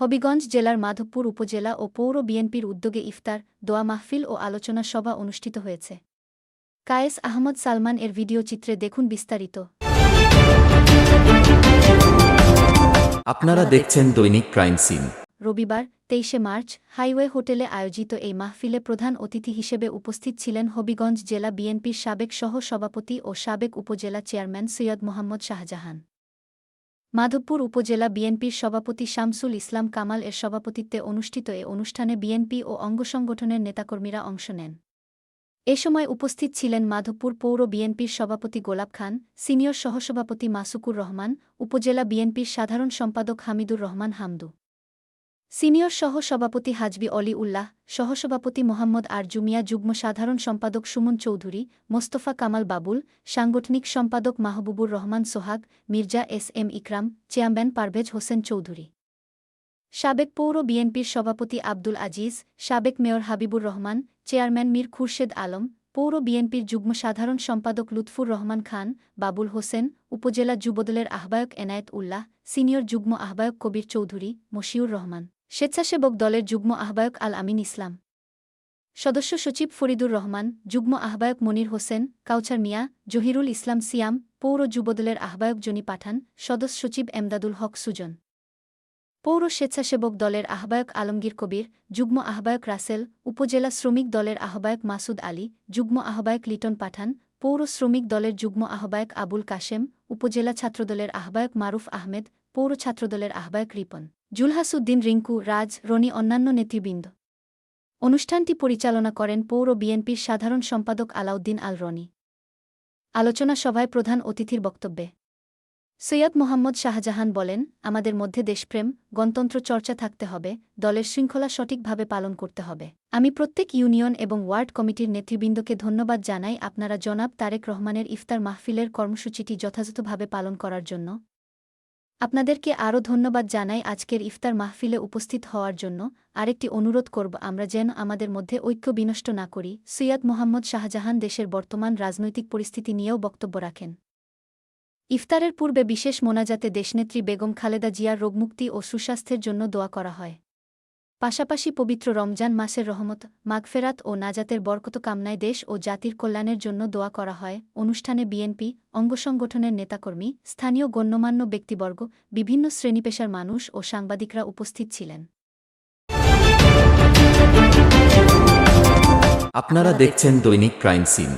হবিগঞ্জ জেলার মাধবপুর উপজেলা ও পৌর বিএনপির উদ্যোগে ইফতার দোয়া মাহফিল ও আলোচনা সভা অনুষ্ঠিত হয়েছে। কায়েস আহমদ সালমান এর ভিডিও চিত্রে দেখুন বিস্তারিত। আপনারা দেখছেন দৈনিক ক্রাইম সিন। রবিবার তেইশে মার্চ হাইওয়ে হোটেলে আয়োজিত এই মাহফিলে প্রধান অতিথি হিসেবে উপস্থিত ছিলেন হবিগঞ্জ জেলা বিএনপির সাবেক সহ সভাপতি ও সাবেক উপজেলা চেয়ারম্যান সৈয়দ মোহাম্মদ শাহজাহান। মাধবপুর উপজেলা বিএনপির সভাপতি শামসুল ইসলাম কামাল এর সভাপতিত্বে অনুষ্ঠিত এ অনুষ্ঠানে বিএনপি ও অঙ্গসংগঠনের নেতাকর্মীরা অংশ নেন। এ সময় উপস্থিত ছিলেন মাধবপুর পৌর বিএনপির সভাপতি গোলাপ খান, সিনিয়র সহসভাপতি মাসুকুর রহমান, উপজেলা বিএনপির সাধারণ সম্পাদক হামিদুর রহমান হামদু। সিনিয়র সহ সভাপতি হাজবি অলি উল্লাহ, সহসভাপতি মোহাম্মদ আরজুমিয়া, যুগ্ম সাধারণ সম্পাদক সুমন চৌধুরী, মোস্তফা কামাল বাবুল, সাংগঠনিক সম্পাদক Mahbubur Rahman Sohag, Mirza S M Ikram, chairman Parvez Hossain Chowdhury. সাবেক পৌর বিএনপির সভাপতি আব্দুল আজিজ, সাবেক মেয়র হাবিবুর রহমান, চেয়ারম্যান মীর খুরশেদ আলম, পৌর বিএনপির যুগ্ম সাধারণ সম্পাদক লুৎফুর রহমান খান, বাবুল হোসেন, উপজেলা যুবদলের আহ্বায়ক এনায়েত উল্লাহ, সিনিয়র যুগ্ম আহ্বায়ক কবির চৌধুরী, মশিউর রহমান। স্বেচ্ছাসেবক দলের যুগ্ম আহ্বায়ক আল আমিন ইসলাম। সদস্য সচিব ফরিদুর রহমান, যুগ্ম আহ্বায়ক মনির হোসেন কাউচার মিয়া, জহিরুল ইসলাম সিয়াম, পৌর যুবদলের আহ্বায়ক জনি পাঠান, সদস্য সচিব এমদাদুল হক সুজন। পৌর স্বেচ্ছাসেবক দলের আহ্বায়ক আলমগীর কবির, যুগ্ম আহ্বায়ক রাসেল, উপজেলা শ্রমিক দলের আহ্বায়ক মাসুদ আলী, যুগ্ম আহ্বায়ক লিটন পাঠান, পৌর শ্রমিক দলের যুগ্ম আহ্বায়ক আবুল কাশেম, উপজেলা ছাত্রদলের আহ্বায়ক মারুফ আহমেদ, পৌর ছাত্রদলের আহ্বায়ক রিপন। জুলহাসুদ্দিন রিঙ্কু, রাজ, রনি অন্যান্য নেতৃবৃন্দ। অনুষ্ঠানটি পরিচালনা করেন পৌর বিএনপির সাধারণ সম্পাদক আলাউদ্দিন আল রনি। আলোচনা সভায় প্রধান অতিথির বক্তব্যে সৈয়দ মোহাম্মদ শাহজাহান বলেন, আমাদের মধ্যে দেশপ্রেম, গণতন্ত্র চর্চা থাকতে হবে, দলের শৃঙ্খলা সঠিকভাবে পালন করতে হবে। আমি প্রত্যেক ইউনিয়ন এবং ওয়ার্ড কমিটির নেতৃবৃন্দকে ধন্যবাদ জানাই আপনারা জনাব তারেক রহমানের ইফতার মাহফিলের কর্মসূচিটি যথাযথভাবে পালন করার জন্য। আপনাদেরকে আরও ধন্যবাদ জানাই আজকের ইফতার মাহফিলে উপস্থিত হওয়ার জন্য। আরেকটি অনুরোধ করব, আমরা যেন আমাদের মধ্যে ঐক্য বিনষ্ট না করি। সৈয়দ মোহাম্মদ শাহজাহান দেশের বর্তমান রাজনৈতিক পরিস্থিতি নিয়েও বক্তব্য রাখেন। ইফতারের পূর্বে বিশেষ মোনাজাতে দেশনেত্রী বেগম খালেদা জিয়ার রোগমুক্তি ও সুস্বাস্থ্যের জন্য দোয়া করা হয়। পাশাপাশি পবিত্র রমজান মাসের রহমত, মাগফেরাত ও নাজাতের বরকত কামনায় দেশ ও জাতির কল্যাণের জন্য দোয়া করা হয়। অনুষ্ঠানে বিএনপি অঙ্গসংগঠনের নেতাকর্মী, স্থানীয় গণ্যমান্য ব্যক্তিবর্গ, বিভিন্ন শ্রেণীপেশার মানুষ ও সাংবাদিকরা উপস্থিত ছিলেন। আপনারা দেখছেন দৈনিক ক্রাইম সিন।